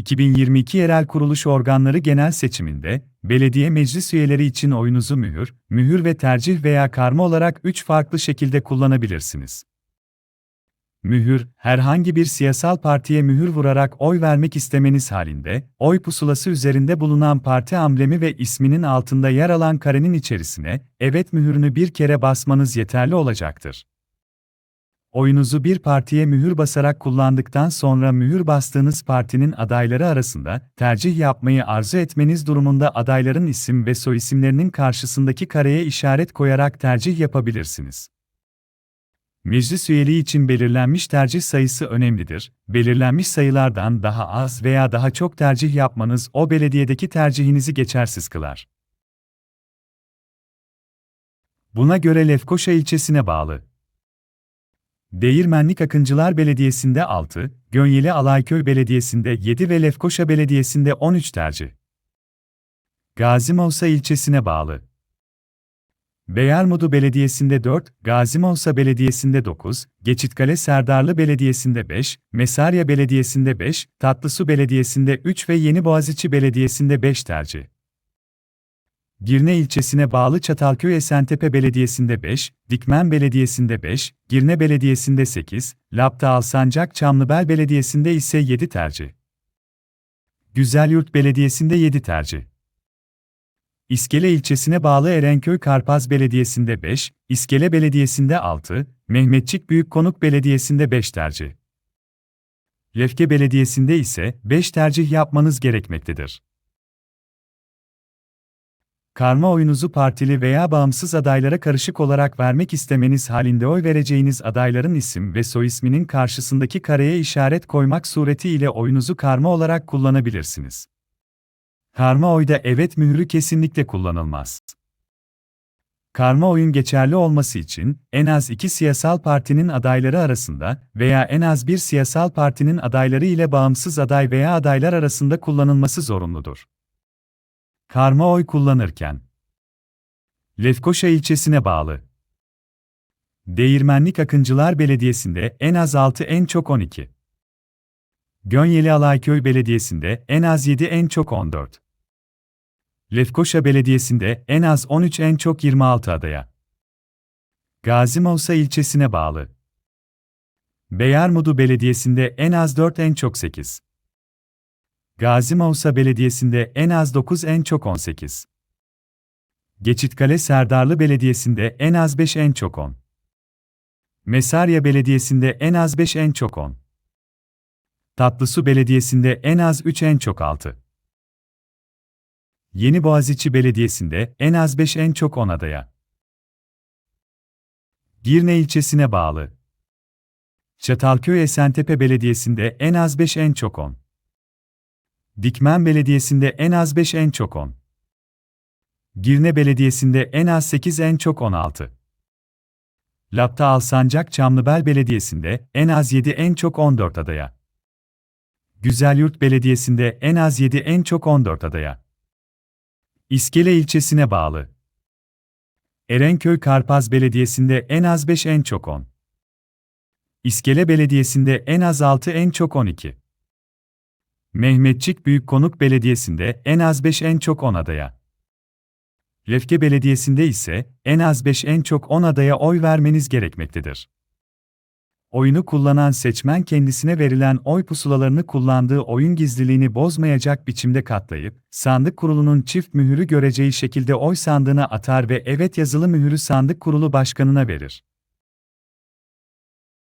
2022 yerel kuruluş organları genel seçiminde, belediye meclis üyeleri için oyunuzu mühür, mühür ve tercih veya karma olarak 3 farklı şekilde kullanabilirsiniz. Mühür, herhangi bir siyasal partiye mühür vurarak oy vermek istemeniz halinde, oy pusulası üzerinde bulunan parti amblemi ve isminin altında yer alan karenin içerisine, evet mühürünü bir kere basmanız yeterli olacaktır. Oyunuzu bir partiye mühür basarak kullandıktan sonra mühür bastığınız partinin adayları arasında tercih yapmayı arzu etmeniz durumunda adayların isim ve soyisimlerinin karşısındaki kareye işaret koyarak tercih yapabilirsiniz. Meclis üyeliği için belirlenmiş tercih sayısı önemlidir. Belirlenmiş sayılardan daha az veya daha çok tercih yapmanız o belediyedeki tercihinizi geçersiz kılar. Buna göre Lefkoşa ilçesine bağlı Değirmenlik Akıncılar Belediyesi'nde 6, Gönyeli Alayköy Belediyesi'nde 7 ve Lefkoşa Belediyesi'nde 13 tercih. Gazi Mavsa ilçesine bağlı. Beyarmudu Belediyesi'nde 4, Gazi Belediyesi'nde 9, Geçitkale Serdarlı Belediyesi'nde 5, Mesarya Belediyesi'nde 5, Tatlısu Belediyesi'nde 3 ve Yeni Boğaziçi Belediyesi'nde 5 tercih. Girne ilçesine bağlı Çatalköy Esentepe Belediyesi'nde 5, Dikmen Belediyesi'nde 5, Girne Belediyesi'nde 8, Lapta Alsancak Çamlıbel Belediyesi'nde ise 7 tercih. Güzelyurt Belediyesi'nde 7 tercih. İskele ilçesine bağlı Erenköy Karpaz Belediyesi'nde 5, İskele Belediyesi'nde 6, Mehmetçik Büyükkonuk Belediyesi'nde 5 tercih. Lefke Belediyesi'nde ise 5 tercih yapmanız gerekmektedir. Karma oyunuzu partili veya bağımsız adaylara karışık olarak vermek istemeniz halinde oy vereceğiniz adayların isim ve soyisminin karşısındaki kareye işaret koymak suretiyle oyunuzu karma olarak kullanabilirsiniz. Karma oyda evet mührü kesinlikle kullanılmaz. Karma oyun geçerli olması için en az iki siyasal partinin adayları arasında veya en az bir siyasal partinin adayları ile bağımsız aday veya adaylar arasında kullanılması zorunludur. Karma oy kullanırken Lefkoşa ilçesine bağlı Değirmenlik Akıncılar Belediyesi'nde en az 6 en çok 12. Gönyeli Alayköy Belediyesi'nde en az 7 en çok 14. Lefkoşa Belediyesi'nde en az 13 en çok 26 adaya. Gazi Mausa ilçesine bağlı. Beyarmudu Belediyesi'nde en az 4 en çok 8. Gazi Mausa Belediyesi'nde en az 9 en çok 18. Geçitkale Serdarlı Belediyesi'nde en az 5 en çok 10. Mesarya Belediyesi'nde en az 5 en çok 10. Tatlısu Belediyesi'nde en az 3 en çok 6. Yeni Boğaziçi Belediyesi'nde en az 5 en çok 10 adaya. Girne ilçesine bağlı. Çatalköy Esentepe Belediyesi'nde en az 5 en çok 10. Dikmen Belediyesi'nde en az 5 en çok 10. Girne Belediyesi'nde en az 8 en çok 16. Lapta Alsancak Çamlıbel Belediyesi'nde en az 7 en çok 14 adaya. Güzelyurt Belediyesi'nde en az 7 en çok 14 adaya. İskele ilçesine bağlı. Erenköy Karpaz Belediyesi'nde en az 5 en çok 10. İskele Belediyesi'nde en az 6 en çok 12. Mehmetçik Büyükkonuk Belediyesi'nde en az 5 en çok 10 adaya. Lefke Belediyesi'nde ise en az 5 en çok 10 adaya oy vermeniz gerekmektedir. Oyunu kullanan seçmen kendisine verilen oy pusulalarını kullandığı oyun gizliliğini bozmayacak biçimde katlayıp, sandık kurulunun çift mühürü göreceği şekilde oy sandığına atar ve evet yazılı mühürü sandık kurulu başkanına verir.